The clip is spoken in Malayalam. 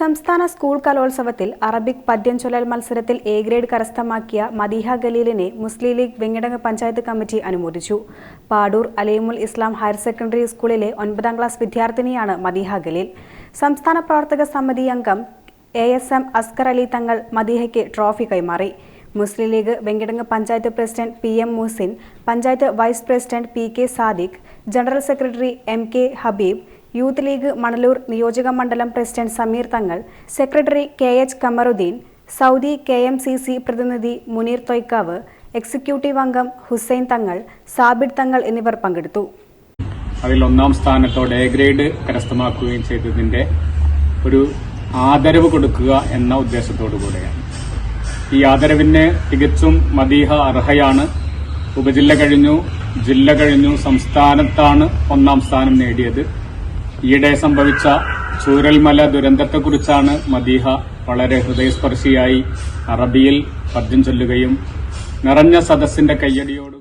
സംസ്ഥാന സ്കൂൾ കലോത്സവത്തിൽ അറബിക് പദ്യം ചൊല്ലൽ മത്സരത്തിൽ എ ഗ്രേഡ് കരസ്ഥമാക്കിയ മദീഹ ഖലീലിനെ മുസ്ലിം ലീഗ് വെങ്ങിടങ്ങ് പഞ്ചായത്ത് കമ്മിറ്റി അനുമോദിച്ചു. പാടൂർ അലീമുൽ ഇസ്ലാം ഹയർ സെക്കൻഡറി സ്കൂളിലെ ഒൻപതാം ക്ലാസ് വിദ്യാർത്ഥിനിയാണ് മദീഹ ഖലീൽ. സംസ്ഥാന പ്രവർത്തക സമിതി അംഗം A S M Askar Ali Thangal മദീഹയ്ക്ക് trophy കൈമാറി. Muslim League Venkitangu panchayat president P M Muhasin panchayat vice president P K Sadiq general secretary M K Habeeb youth League Manalur നിയോജക മണ്ഡലം president Sameer Thangal secretary K H Kamaruddin Saudi K M C C പ്രതിനിധി മുനീർ തൊയ്ക്കാവ് എക്സിക്യൂട്ടീവ് അംഗം ഹുസൈൻ തങ്ങൾ സാബിഡ് തങ്ങൾ എന്നിവർ പങ്കെടുത്തു. അതിൽ ഒന്നാം സ്ഥാനത്തോടെ എ ഗ്രേഡ് കരസ്ഥമാക്കുകയും ചെയ്തതിന്റെ ഒരു ആദരവ് കൊടുക്കുക എന്ന ഉദ്ദേശത്തോടു കൂടെയാണ്. ഈ ആദരവിന് തികച്ചും മദീഹ അർഹയാണ്. ഉപജില്ല കഴിഞ്ഞു ജില്ല കഴിഞ്ഞു സംസ്ഥാനത്താണ് ഒന്നാം സ്ഥാനം നേടിയത്. ഈയിടെ സംഭവിച്ച ചൂരൽമല ദുരന്തത്തെക്കുറിച്ചാണ് മദീഹ വളരെ ഹൃദയസ്പർശിയായി അറബിയിൽ പദ്യം ചൊല്ലുകയും നിറഞ്ഞ സദസ്സിന്റെ കയ്യടിയോട്